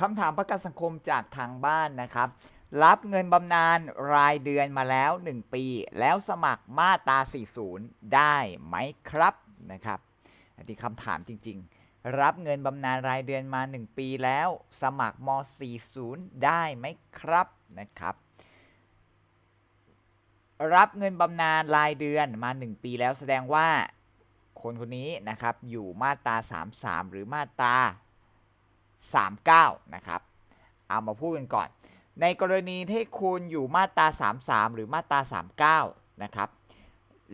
คำถามประกันสังคมจากทางบ้านนะครับ รับเงินบำนาญรายเดือนมาแล้ว 1 ปี แล้วสมัครมาตรา 40 ได้ไหมครับนะครับอันนี้คำถามจริง ๆ รับเงินบำนาญรายเดือนมา 1 ปีแล้ว สมัครม 40 ได้ไหมครับนะครับรับเงินบำนาญรายเดือนมา 1 ปีแล้วแสดงว่าคนคนนี้นะครับอยู่มาตรา 33 หรือมาตรา 39 นะครับ เอามาพูดกันก่อน ในกรณีที่คุณอยู่มาตรา 33 หรือมาตรา 39 นะครับ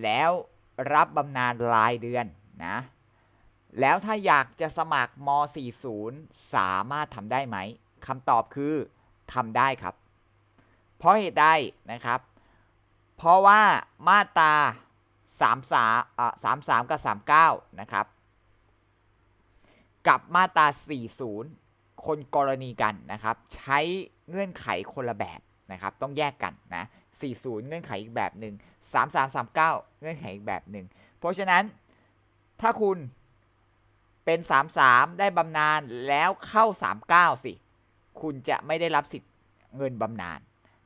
แล้วรับบำนาญรายเดือนนะ แล้วถ้าอยากจะสมัครม 40 สามารถทำได้ไหมคำตอบคือทำได้ครับ เพราะเหตุใดนะครับ เพราะว่ามาตรา33อะ33 กับ 39 นะครับ กับมาตรา 40 คนกรณีกันนะครับ ใช้เงื่อนไขคนละแบบนะครับ ต้องแยกกันนะ 40 เงื่อนไขอีกแบบหนึ่ง33 39 เงื่อนไขอีกแบบหนึ่ง เพราะฉะนั้นถ้าคุณเป็น 33 ได้บำนาญแล้วเข้า 39 สิ คุณจะไม่ได้รับสิทธิ์เงินบำนาญ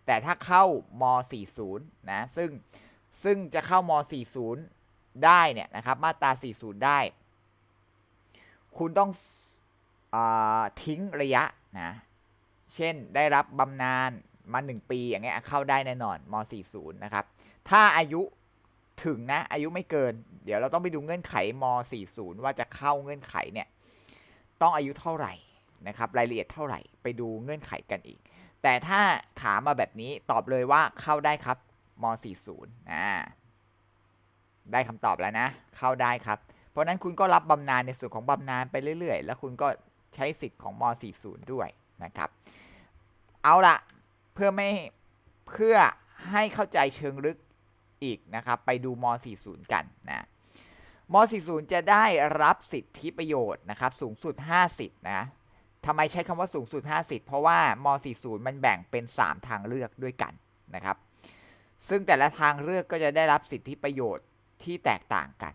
แต่ถ้าเข้าม 40 นะ ซึ่งซึ่งจะเข้าม 40 ได้เนี่ยนะครับ มาตรา 40 ได้ คุณต้อง ทิ้งระยะนะเช่นได้รับบำนาญมา 1 ปีอย่างเงี้ยเข้าได้แน่นอนม 40 นะครับ ถ้าอายุถึงนะ อายุไม่เกิน เดี๋ยวเราต้องไปดูเงื่อนไขม 40 ว่าจะเข้าเงื่อนไขเนี่ยต้องอายุเท่าไหร่นะครับรายละเอียดเท่าไหร่ไปดูเงื่อนไขกันอีก แต่ถ้าถามมาแบบนี้ตอบเลยว่าเข้าได้ครับม 40อ่าได้คำตอบแล้วนะ เข้าได้ครับ เพราะฉะนั้นคุณก็รับบำนาญในส่วนของบำนาญไปเรื่อย ๆ แล้วคุณก็ ใช้สิทธิ์ของม 40 ด้วยนะครับ เอาละเพื่อไม่เพื่อให้เข้าใจเชิงลึกอีกนะครับ ไปดูม 40 กันนะม 40 จะได้รับสิทธิประโยชน์นะครับ สูงสุด5สิทธินะทำไมใช้คำว่าสูงสุด5สิทธิ์เพราะว่าม 40 มันแบ่งเป็น 3 ทางเลือกด้วยกันนะครับ ซึ่งแต่ละทางเลือกก็จะได้รับสิทธิประโยชน์ที่แตกต่างกัน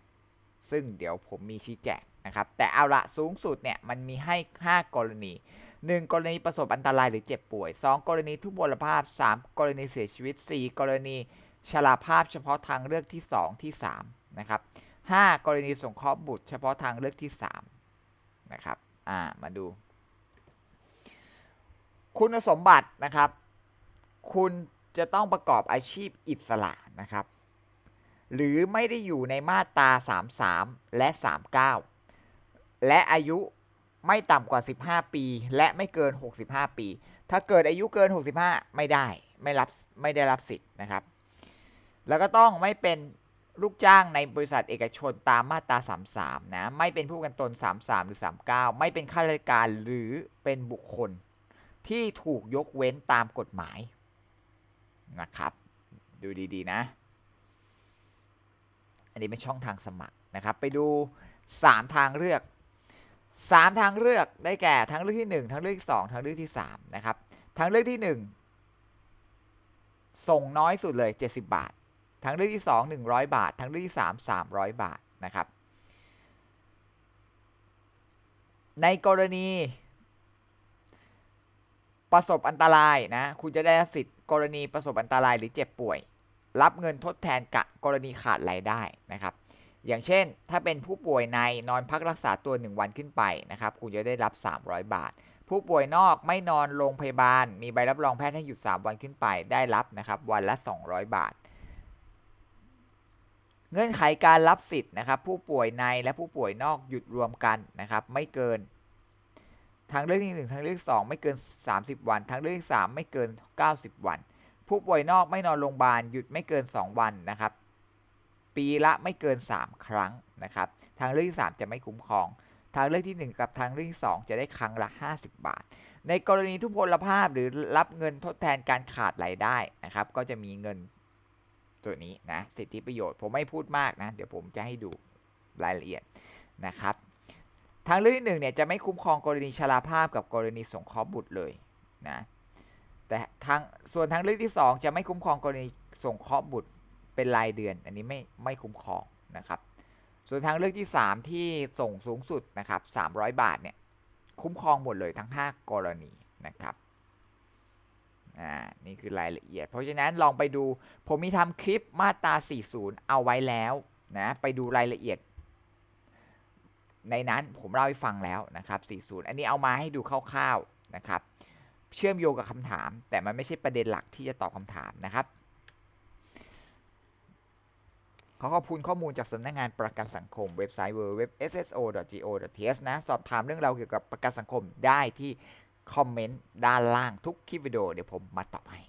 ซึ่งเดี๋ยวผมมีชี้แจง นะครับแต่เอาละสูงสุดเนี่ยมันมีให้ 5 กรณี 1 กรณีประสบอันตรายหรือเจ็บป่วย 2 กรณีทุพพลภาพ 3 กรณีเสียชีวิต 4 กรณีชราภาพเฉพาะทางเลือกที่ 2 ที่3นะครับ5กรณีสงเคราะห์บุตรเฉพาะทางเลือกที่3นะครับอ่ามาดู คุณสมบัตินะครับ คุณจะต้องประกอบอาชีพอิสระนะครับ หรือไม่ได้อยู่ในมาตรา 33 และ 39 และอายุไม่ต่ำกว่า 15 ปี และไม่เกิน 65 ปี ถ้าเกิดอายุเกิน 65 ไม่ได้ไม่รับไม่ได้รับสิทธิ์นะครับ แล้วก็ต้องไม่เป็นลูกจ้างในบริษัทเอกชนตามมาตรา 33 นะ ไม่เป็นผู้กันตน 33 หรือ 39 ไม่เป็นข้าราชการหรือเป็นบุคคลที่ถูกยกเว้นตามกฎหมายนะครับ ดูดีๆนะ อันนี้เป็นช่องทางสมัครนะครับ ไปดู 3 ทางเลือก 3 ทางเลือกได้แก่ทางเลือกที่ 1 ทางเลือกที่ 2 ทางเลือกที่ 3 นะครับ ทางเลือกที่ 1 ส่งน้อยสุดเลย 70 บาท ทางเลือกที่ 2 100 บาท ทางเลือกที่ 3 300 บาทนะครับ ในกรณี ประสบอันตรายนะ คุณจะได้สิทธิ์กรณีประสบอันตรายหรือเจ็บป่วย รับเงินทดแทนกะกรณีขาดรายได้นะครับ อย่างเช่น ถ้าเป็นผู้ป่วยในนอนพักรักษาตัว 1 วันขึ้นไปนะครับคุณจะได้รับ 300 บาท ผู้ป่วยนอกไม่นอนโรงพยาบาล มีใบรับรองแพทย์ให้หยุด 3 วันขึ้นไปได้รับนะครับวันละ 200 บาท เงื่อนไขการรับสิทธิ์นะครับผู้ป่วยในและผู้ป่วยนอกหยุดรวมกันนะครับไม่เกินทางเลือกที่ 1 ทางเลือก 2 ไม่เกิน 30 วัน ทางเลือกที่3ไม่เกิน 90 วัน ผู้ป่วยนอกไม่นอนโรงพยาบาลหยุดไม่เกิน 2 วันนะครับ ปีละไม่เกิน 3 ครั้งนะครับ ทางเลือกที่ 3 จะไม่คุ้มครอง ทางเลือกที่ 1 กับทางเลือกที่ 2 จะได้ครั้งละ 50 บาท ในกรณีทุพพลภาพหรือรับเงินทดแทนการขาดรายได้นะครับ ก็จะมีเงินตัวนี้นะสิทธิประโยชน์ผมไม่พูดมากนะ เดี๋ยวผมจะให้ดูรายละเอียดนะครับ ทางเลือกที่หนึ่งเนี่ยจะไม่คุ้มครองกรณีชราภาพกับกรณีสงเคราะห์บุตรเลยนะแต่ทางส่วนทางเลือกที่ 2 จะไม่คุ้มครองกรณีสงเคราะห์บุตร เป็นรายเดือน อันนี้ไม่ไม่คุ้มครองนะครับ ส่วนทางเลือกที่ 3 ที่ส่งสูงสุดนะครับ300 บาทเนี่ยคุ้มครองหมดเลยทั้ง 5 กรณีนะครับอ่านี่คือรายละเอียด เพราะฉะนั้นลองไปดูผมมีทำคลิปมาตรา 40 เอาไว้แล้วนะไปดูรายละเอียด ในนั้นผมเล่าให้ฟังแล้วนะครับ 40 อันนี้เอามาให้ดูคร่าวๆนะครับ เชื่อมโยงกับคำถาม แต่มันไม่ใช่ประเด็นหลักที่จะตอบคำถามนะครับ ขอขอบคุณข้อมูลจากสำนักงานประกันสังคมเว็บไซต์ www.sso.go.th นะ สอบถามเรื่องราวเกี่ยวกับประกันสังคมได้ที่คอมเมนต์ด้านล่างทุกคลิปวิดีโอเดี๋ยวผมมาตอบให้